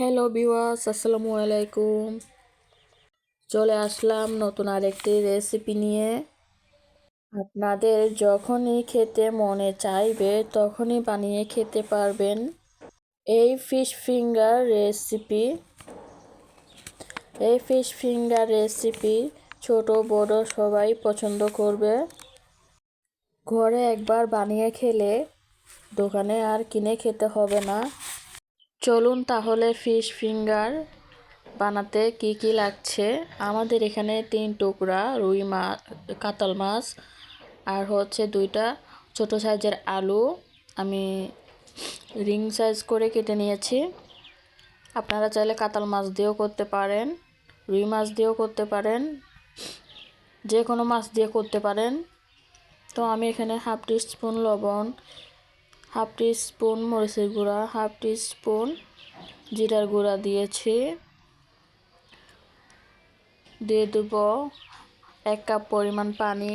Hello বিওয়াস আসসালামু আলাইকুম। চলে আসলাম নতুন আরেকটি রেসিপি নিয়ে। আপনাদের যখনই খেতে মনে চাইবে, তখনই বানিয়ে খেতে পারবেন এই ফিশ ফিঙ্গার রেসিপি এই ফিশ ফিঙ্গার রেসিপি ছোট, বড় সবাই পছন্দ করবে। ঘরে একবার বানিয়ে খেলে দোকানে আর কিনে খেতে হবে না। চলুন তাহলে ফিশ ফিঙ্গার বানাতে কি কি লাগছে? আমাদের এখানে তিন টুকরা, রুই মাছ কাতল মাছ, আর হচ্ছে দুইটা ছোট সাইজের আলু। আমি রিং সাইজ করে কেটে নিয়েছি। আপনারা চাইলে কাতাল মাছ দিয়েও করতে পারেন, রুই মাছ দিয়েও করতে পারেন, যে কোনো মাছ দিয়ে করতে পারেন। তো আমি এখানে হাফ টি স্পুন লবণ হাফ টি স্পুন মরিচের গুঁড়া, হাফ টি স্পুন জিরার গুঁড়া দিয়েছি। দিয়ে দেব এক কাপ পরিমাণ পানি।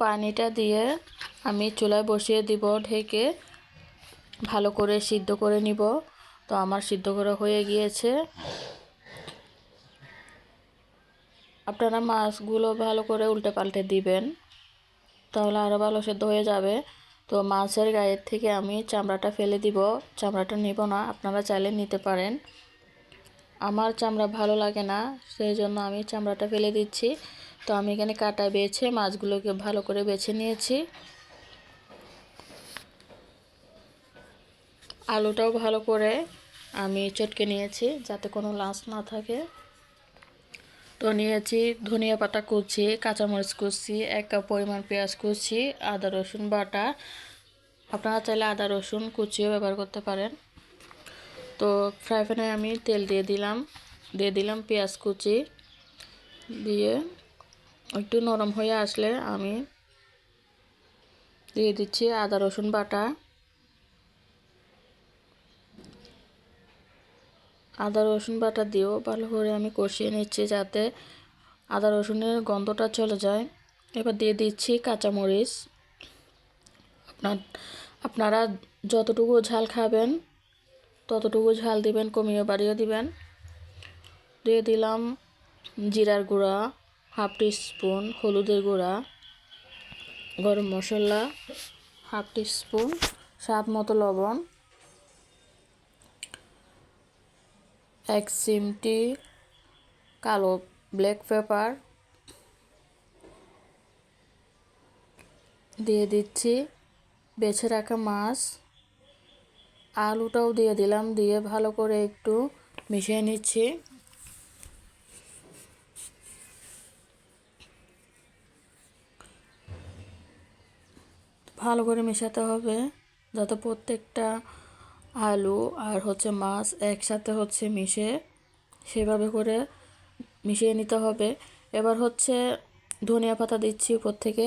পানিটা দিয়ে আমি চুলায় বসিয়ে দিব, ঢেকে ভালো করে সিদ্ধ করে নিব। তো আমার সিদ্ধ করা হয়ে গিয়েছে। আপনারা মাছগুলো ভালো করে উল্টে পাল্টে দিবেন। তাহলে আরও ভালো সেদ্ধ হয়ে যাবে। তো মাছের গায়ের থেকে আমি চামড়াটা ফেলে দিব। চামড়াটা নিব না, আপনারা চাইলে নিতে পারেন। আমার চামড়া ভালো লাগে না সেই জন্য আমি চামড়াটা ফেলে দিচ্ছি। তো আমি এখানে কাটা বেছে মাছগুলোকে ভালো করে বেছে নিয়েছি। আলুটাও ভালো করে আমি চটকে নিয়েছি যাতে কোনো লাশ না থাকে। তো নিয়েছি ধনিয়া পাতা কুচি, কাঁচামরিচ কুচি, এক কাপ পরিমাণ পেঁয়াজ কুচি, আদা, রসুন বাটা। আপনারা চাইলে আদা, রসুন কুচিও ব্যবহার করতে পারেন। তো ফ্রাই প্যানে আমি তেল দিয়ে দিলাম। দিয়ে দিলাম পেঁয়াজ কুচি। দিয়ে একটু নরম হয়ে আসলে আমি দিয়ে দিচ্ছি আদা, রসুন বাটা। আদা, রসুন বাটা দিয়েও ভালো করে আমি কষিয়ে নিচ্ছি যাতে আদা, রসুনের গন্ধটা চলে যায়। এবার দিয়ে দিচ্ছি কাঁচামরিচ। আপনার, আপনারা যতটুকু ঝাল খাবেন, ততটুকু ঝাল দিবেন, কমিয়ে বাড়িয়ে দিবেন। দিয়ে দিলাম জিরার গুঁড়া, হাফ স্পুন হলুদের গুঁড়া, গরম মশলা, হাফ স্পুন স্বাদ মতো লবণ। এক চিমটি কালো ব্ল্যাক পেপার দিয়ে দিচ্ছি। বেছে রাখা মাছ। আলুটাও দিয়ে দিলাম, দিয়ে ভালো করে একটু মিশিয়ে নিচ্ছি। ভালো করে মেশাতে হবে, যাতে প্রত্যেকটা আলু আর হচ্ছে মাছ একসাথে হচ্ছে মিশে সেভাবে করে মিশিয়ে নিতে হবে। এবার হচ্ছে ধনিয়া পাতা দিচ্ছি উপর থেকে।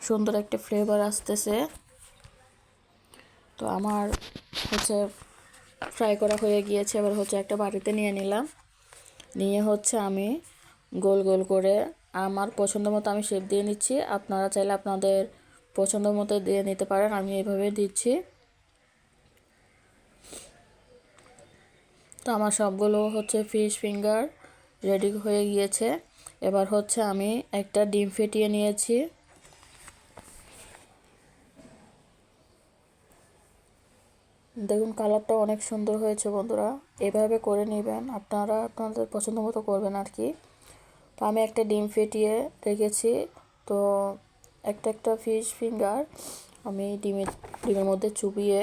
সুন্দর একটা ফ্লেভার আসতেছে। তো আমার হচ্ছে ফ্রাই করা হয়ে গিয়েছে। এবার হচ্ছে একটা বাড়িতে নিয়ে নিলাম। নিয়ে হচ্ছে আমি গোল গোল করে আমার পছন্দ মতো আমি শেপ দিয়ে নিচ্ছি। আপনারা চাইলে আপনাদের পছন্দ মতো দিয়ে নিতে পারেন আমি এইভাবে দিচ্ছি। তো আমার সবগুলো হচ্ছে ফিশ ফিঙ্গার রেডি হয়ে গিয়েছে। এবার হচ্ছে আমি একটা ডিম ফেটিয়ে নিয়েছি। দেখুন কালারটা অনেক সুন্দর হয়েছে বন্ধুরা, এভাবে করে নেবেন, আপনারা আপনাদের পছন্দ মতো করবেন আর কি। তো আমি একটা ডিম ফেটিয়ে রেখেছি, তো একটা একটা ফিশ ফিঙ্গার আমি ডিমের ডিমের মধ্যে চুবিয়ে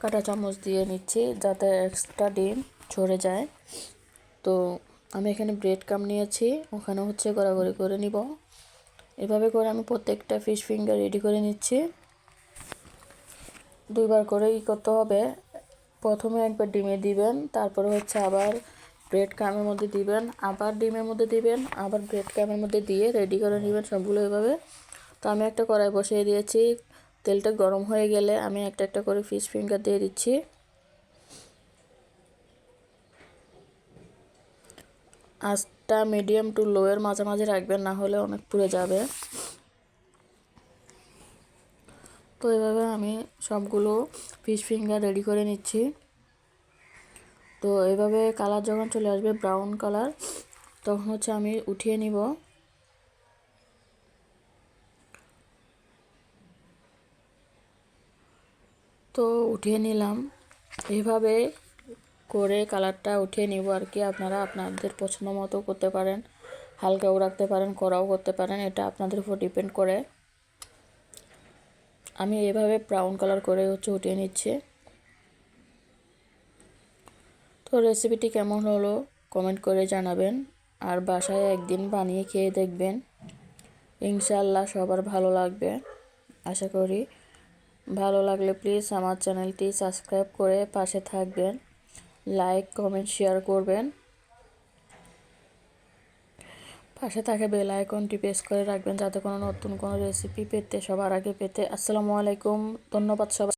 কাটা চামচ দিয়ে নিচ্ছি যাতে এক্সট্রা ডিম ঝরে যায়। তো আমি এখানে ব্রেড কাম নিয়েছি, ওখানে হচ্ছে গড়াগড়ি করে নিব। এভাবে করে আমি প্রত্যেকটা ফিশ ফিঙ্গার রেডি করে নিচ্ছি। দুইবার করে ই করতে হবে। প্রথমে একবার ডিমে দিবেন, তারপরে হচ্ছে আবার ব্রেড কামের মধ্যে দিবেন, আবার ডিমের মধ্যে দিবেন, আবার ব্রেড কামের মধ্যে দিয়ে রেডি করে নেবেন সবগুলো এভাবে। তো আমি একটা কড়াই বসিয়ে দিয়েছি। তেলটা গরম হয়ে গেলে আমি একটা একটা করে ফিশ ফিঙ্গার দিয়ে দিচ্ছি। আঁচটা মিডিয়াম টু লোয়ের মাঝামাঝি রাখবেন, না হলে অনেক পুড়ে যাবে। তো এভাবে আমি সবগুলো ফিশ ফিঙ্গার রেডি করে নিচ্ছি। তো এভাবে কালার যখন চলে আসবে ব্রাউন কালার তখন হচ্ছে আমি উঠিয়ে নিব। তো উঠিয়ে নিলাম। এইভাবে করে কালারটা উঠিয়ে নিব আর কি। আপনারা আপনাদের পছন্দ মতো করতে পারেন, হালকাও রাখতে পারেন, কড়াও করতে পারেন, এটা আপনাদের উপর ডিপেন্ড করে। আমি এভাবে ব্রাউন কালার করে হচ্ছে উঠিয়ে নিচ্ছি। তো রেসিপিটি কেমন হলো কমেন্ট করে জানাবেন। আর বাসায় একদিন বানিয়ে খেয়ে দেখবেন। ইনশাল্লাহ সবার ভালো লাগবে, আশা করি। ভালো লাগলে প্লিজ আমার চ্যানেলটি সাবস্ক্রাইব করে পাশে থাকবেন। লাইক কমেন্ট শেয়ার করবেন। পাশে থাকা বেল আইকনটি প্রেস করে রাখবেন যাতে কোনো নতুন কোনো রেসিপি পেতে, সবার আগে পেতে। আসসালামু আলাইকুম, ধন্যবাদ সবাই।